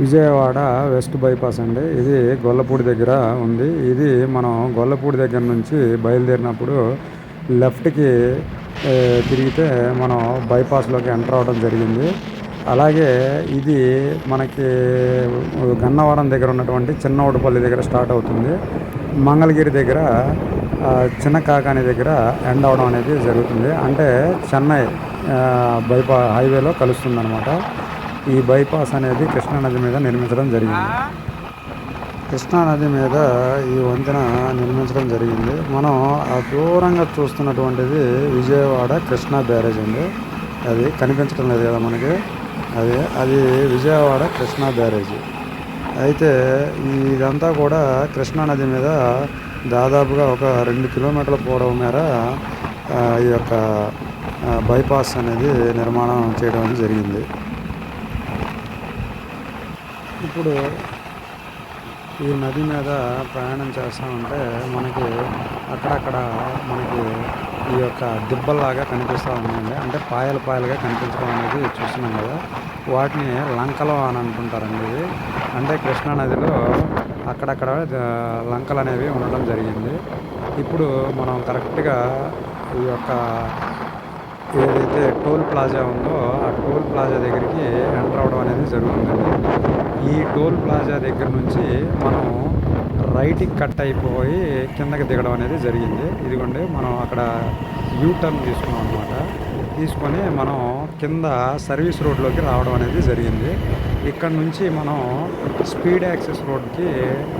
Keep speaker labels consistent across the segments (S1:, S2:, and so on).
S1: Vijayawada west bypass అండి. ఇది గొల్లపూడి దగ్గర ఉంది. ఇది మనం గొల్లపూడి దగ్గర నుంచి బయలుదేరినప్పుడు లెఫ్ట్కి తిరిగితే మనం బైపాస్లోకి ఎంటర్ అవ్వడం జరిగింది. అలాగే ఇది మనకి గన్నవరం దగ్గర ఉన్నటువంటి చిన్నవుడపల్లి దగ్గర స్టార్ట్ అవుతుంది. మంగళగిరి దగ్గర చిన్న కాకాని దగ్గర ఎండ్ అవడం అనేది జరుగుతుంది. అంటే చెన్నై బైపా హైవేలో కలుస్తుంది అనమాట ఈ బైపాస్ అనేది కృష్ణానది మీద నిర్మించడం జరిగింది. కృష్ణానది మీద ఈ వంతెన నిర్మించడం జరిగింది. మనం ఆ దూరంగా చూస్తున్నటువంటిది విజయవాడ కృష్ణా బ్యారేజ్ అండి. అది కనిపించడం లేదు కదా మనకి. అది అది విజయవాడ కృష్ణా బ్యారేజ్. అయితే ఇదంతా కూడా కృష్ణానది మీద దాదాపుగా ఒక రెండు కిలోమీటర్ల పొడవు మేర ఈ యొక్క బైపాస్ అనేది నిర్మాణం చేయడం జరిగింది. ఇప్పుడు ఈ నది మీద ప్రయాణం చేస్తూ ఉంటే మనకి అక్కడక్కడ మనకి ఈ యొక్క దిబ్బల్లాగా కనిపిస్తూ ఉన్నాయండి. అంటే పాయలు పాయలుగా కనిపించడం అనేది చూస్తున్నాం కదా. వాటిని లంకలు అని అనుకుంటారండి ఇది అంటే కృష్ణానదిలో అక్కడక్కడ లంకలు అనేవి ఉండడం జరిగింది. ఇప్పుడు మనం కరెక్ట్గా ఈ యొక్క ఏదైతే టోల్ ప్లాజా ఉందో ఆ టోల్ ప్లాజా దగ్గరికి ఎంటర్ అవ్వడం అనేది జరుగుతుందండి. ఈ టోల్ ప్లాజా దగ్గర నుంచి మనం రైట్కి కట్ అయిపోయి కిందకి దిగడం అనేది జరిగింది. ఇదిగోండి మనం అక్కడ యూ టర్న్ తీసుకున్నాం అనమాట తీసుకొని మనం కింద సర్వీస్ రోడ్లోకి రావడం అనేది జరిగింది. ఇక్కడ నుంచి మనం స్పీడ్ యాక్సెస్ రోడ్కి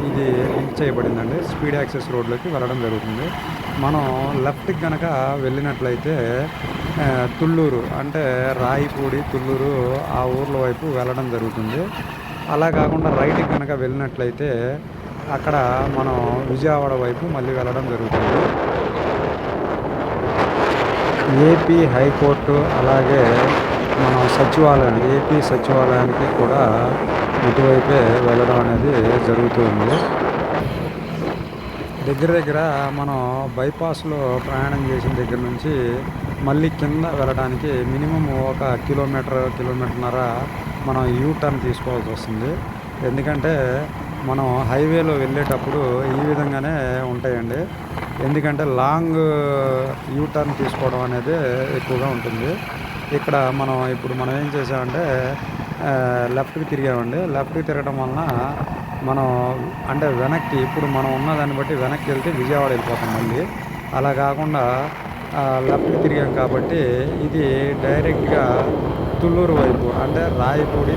S1: ఇది లింక్ చేయబడిందండి. స్పీడ్ యాక్సెస్ రోడ్లోకి వెళ్ళడం జరుగుతుంది. మనం లెఫ్ట్కి కనుక వెళ్ళినట్లయితే తుళ్ళూరు అంటే రాయిపూడి తుళ్ళూరు ఆ ఊర్ల వైపు వెళ్ళడం జరుగుతుంది. అలా కాకుండా రైట్కి కనుక వెళ్ళినట్లయితే అక్కడ మనం విజయవాడ వైపు మళ్ళీ వెళ్ళడం జరుగుతుంది. ఏపీ హైకోర్టు అలాగే మనం సచివాలయం ఏపీ సచివాలయానికి కూడా ఇటువైపే వెళ్ళడం అనేది జరుగుతుంది. దగ్గర దగ్గర మనం బైపాస్లో ప్రయాణం చేసిన దగ్గర నుంచి మళ్ళీ కింద వెళ్ళడానికి మినిమం ఒక కిలోమీటర్ కిలోమీటర్న్నర మనం యూ టర్న్ తీసుకోవాల్సి వస్తుంది. ఎందుకంటే మనం హైవేలో వెళ్ళేటప్పుడు ఈ విధంగానే ఉంటాయండి. ఎందుకంటే లాంగ్ యూ టర్న్ తీసుకోవడం అనేది ఎక్కువగా ఉంటుంది. ఇక్కడ మనం ఇప్పుడు మనం ఏం చేసామంటే లెఫ్ట్కి తిరిగామండి. లెఫ్ట్కి తిరగడం వలన మనం అంటే వెనక్కి ఇప్పుడు మనం ఉన్న దాన్ని బట్టి వెనక్కి వెళ్తే విజయవాడ వెళ్ళిపోతాం మళ్ళీ. అలా కాకుండా లెఫ్ట్కి తిరిగాం కాబట్టి ఇది డైరెక్ట్గా తుళ్ళూరు వైపు అంటే రాయపూడి